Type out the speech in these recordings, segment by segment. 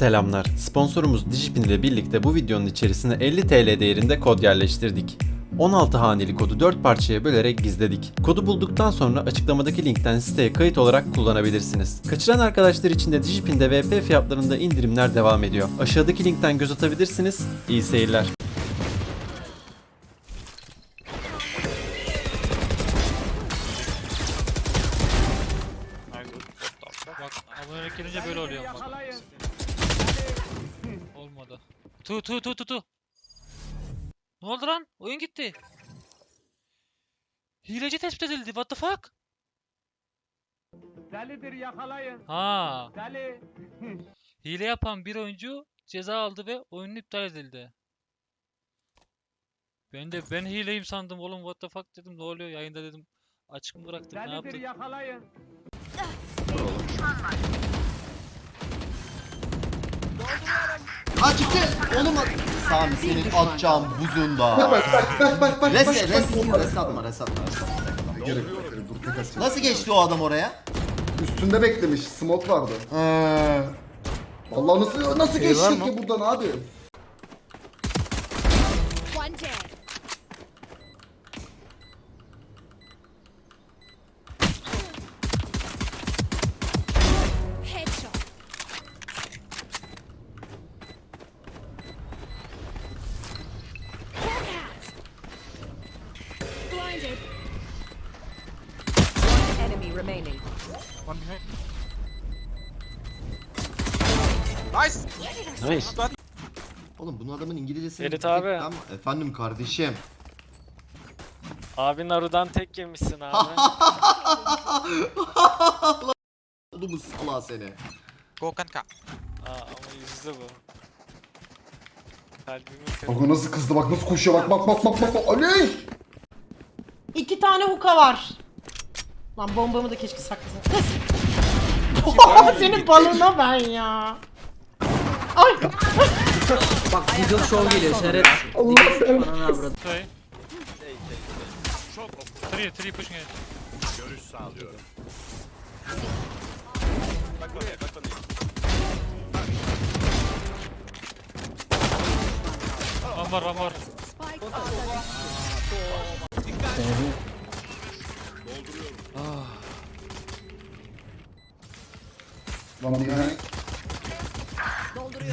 Selamlar. Sponsorumuz Digipin ile birlikte bu videonun içerisine 50 TL değerinde kod yerleştirdik. 16 haneli kodu 4 parçaya bölerek gizledik. Kodu bulduktan sonra açıklamadaki linkten siteye kayıt olarak kullanabilirsiniz. Kaçıran arkadaşlar için de Digipin'de VP fiyatlarında indirimler devam ediyor. Aşağıdaki linkten göz atabilirsiniz. İyi seyirler. Tu tu tu tu. Ne oldu lan? Oyun gitti. Hileci tespit edildi. What the fuck? Delidir yakalayın. Ha. Deli. Hile yapan bir oyuncu ceza aldı ve oyunun iptal edildi. Ben de ben hileyim sandım oğlum what the fuck dedim ne oluyor yayında dedim açık mı bıraktım ne Delidir yaptık? yakalayın. Ha çıktı. Oğlum at. Sami senin atacağım buzunda. Bak bak bak bak bak. Res bak, res bak, res atma res atma res atma. Gerek yok. gerek yok. Dur tek atacağım. Nasıl geçti o adam oraya? Üstünde beklemiş. Smoke vardı. Ee, Allah nasıl nasıl Şey mı? ki buradan abi? Blinded. enemy remaining. oğlum bunu adamın İngilizcesi. Ferit abi. Ama efendim kardeşim. Abi Naru'dan tek yemişsin abi. Oğlum salağı seni. Aa, ama yüzde bu. Kalbimi kırdı. Bak o nasıl kızdı bak nasıl koşuyor bak bak bak bak bak. bak. Ali! İki tane huka var. Lan bombamı da keşke saklasam. Kız. Oha senin balına ben ya. Ay. Şey. Three, three pushing it. One more, one more. Lan behind.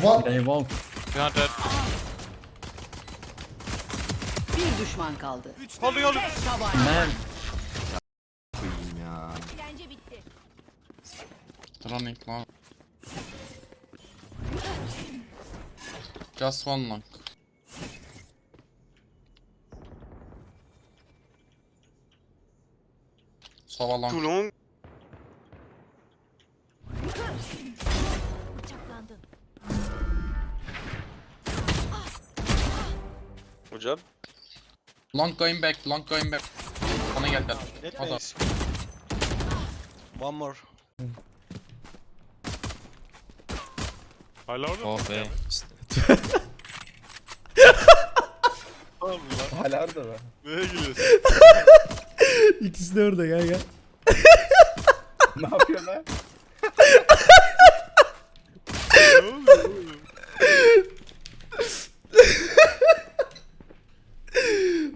What? Behind that. Bir düşman kaldı. Koyayım ya. Eğlence bitti. Running long. Just one long. Sova long. Bıçaklandın. Long going back, long going back. Bana geldi. O da. Oh be. İkisi de orada gel gel.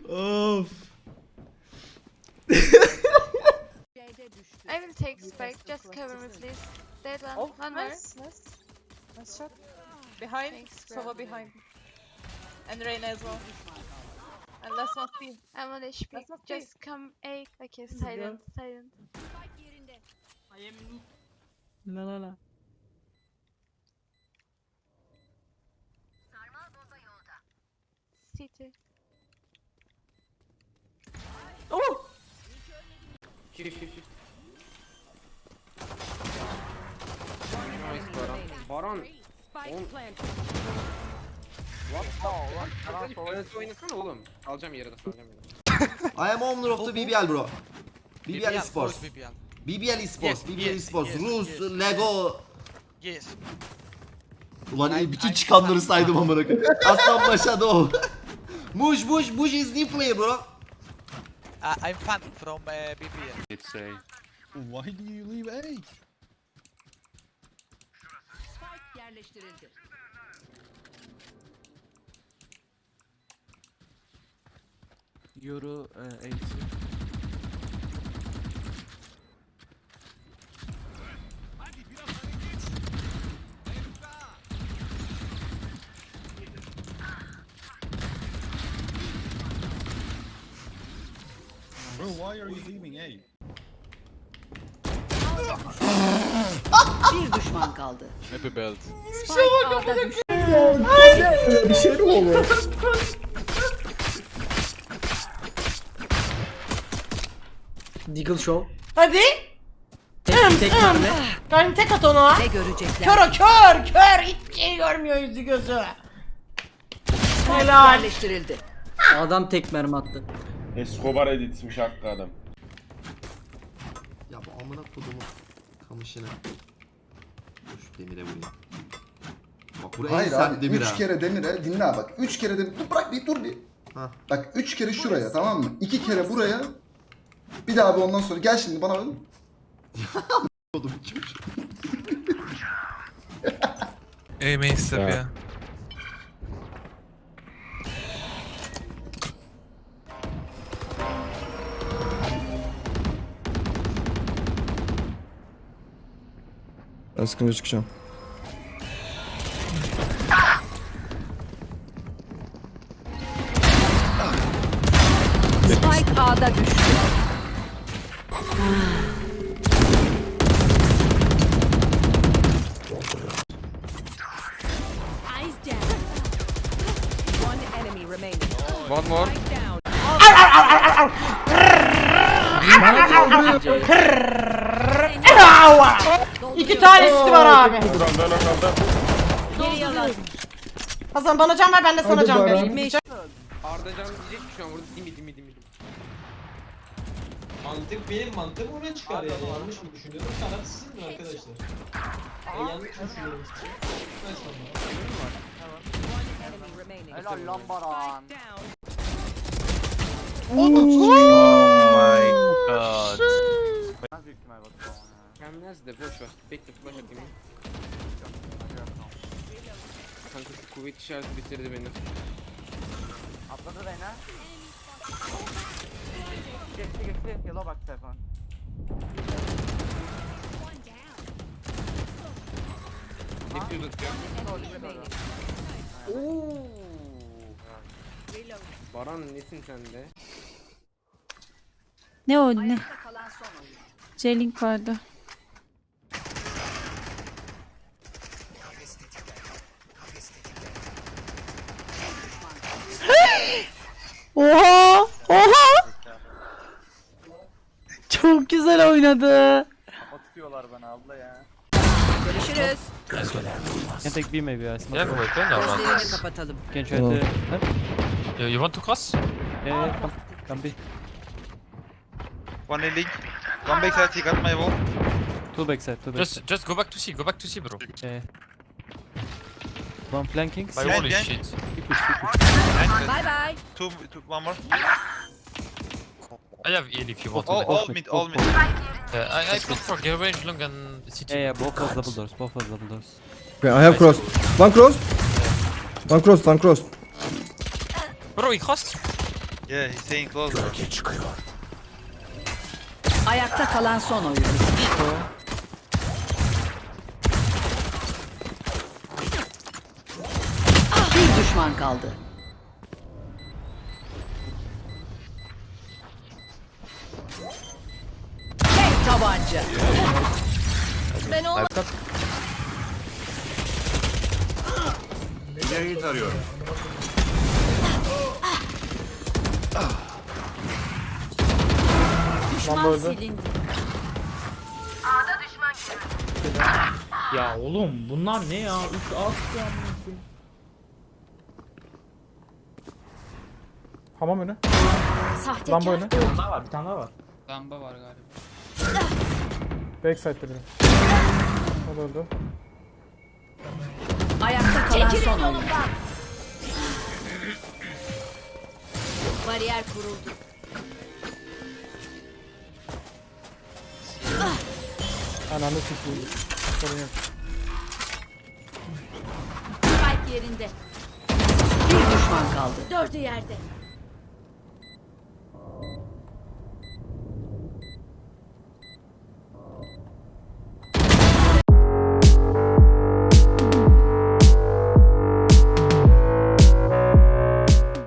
of. C'de düştü. I will take spike. Just cover me please. Dead one. Oh, one more. nice, nice. Nice shot. Behind, Thanks, Sova behind. And Reyna as well. And let's not be. I'm on HP. Let's not be. Just come A. Okay, silent, silent. La la la. City. Baron. Spike plant. I am owner of the BBL bro. BBL Esports. BBL Esports. BBL Esports. Rus, Lego. Yes. Ulan iyi bütün çıkanları saydım amına koyayım. Aslan Paşa o. Muş Muş Muş is new player bro. Uh, I'm fan from uh, BBL. It's a. Why do you leave A? Spike yerleştirildi. Euro e, 80. Bro, why are you leaving A? Bir düşman kaldı. Happy belt. Spike A'da düştü. Bir şey mi olur? Deagle Show. Hadi. Tek, tek. Galim tek at ona. Ne görecekler? Kör o kör kör. Hiçbir şey görmüyor yüzü gözü. Helal. Yerleştirildi. Adam tek mermi attı. Escobar editmiş hakkı adam. Ya bu amına kodumu kamışını. Dur şu demire vurayım. Bak buraya Hayır abi. demir Üç ha. kere demire dinle abi bak. Üç kere demir. Dur bırak bir dur bir. Ha. Bak üç kere şuraya tamam mı? İki kere buraya. Bir daha abi ondan sonra gel şimdi bana oğlum. Kodum kimmiş? Ey main step ya. Ben çıkacağım. Remaining. One more. İki tanesi var abi. Geri alan. Hasan bana can ver ben de sana can vereyim. Arda can diyecek ki şu an burada dimi dimi dimi. Mantık benim mantığım ona çıkar yani. Yanlış mı düşünüyorum? Karar sizin mi arkadaşlar? Ben yanlış düşünüyorum. Ben sanmam. Enemy remaining. Helal lan Baran. Gelmez de boş ver. Bekle flash atayım. Kanka şu kuvvet işareti bitirdi beni. Atladı beni. Geçti geçti. Yellow bak telefon. Bekliyorduk ya. Ooo. Baran nesin sen de? Ne o ne? J-Link vardı. Oha! Oha! Çok güzel oynadı. Atıyorlar bana abla ya. Görüşürüz. Can take B maybe smoke. Yeah, we're going now. Gözlerini kapatalım. Can try to... You, you want to cross? Yeah, yeah, come, come B. One link. One back side, he got my wall. Two backside, two backside. Just, just go back to C, go back to C, bro. Yeah. One flanking. My wall is shit. Push, push. Bye bye. Two, two, one more. I have heal if you want. All- all mid, all mid. Yeah, I, I put for get range long and CT. Yeah, yeah, both was double doors, both was double doors. I have cross. One cross. One cross, one cross. Bro, he crossed. Yeah, he's staying close. Ayakta kalan son oyun. Bir düşman kaldı. Tabanca. Ben olmadım. İleriyi tarıyorum. Düşman silindi. Ya oğlum bunlar ne ya? 3 alt ya. Hamam önü. Sahtekar. Bir tane daha var, bir tane daha var. Lamba var galiba. Backside'de biri. O da öldü. Ayakta kalan Çekilin son oyun. Bariyer kuruldu. Ananı sikeyim. Sorun yok. yerinde. Bir düşman kaldı. Dördü yerde.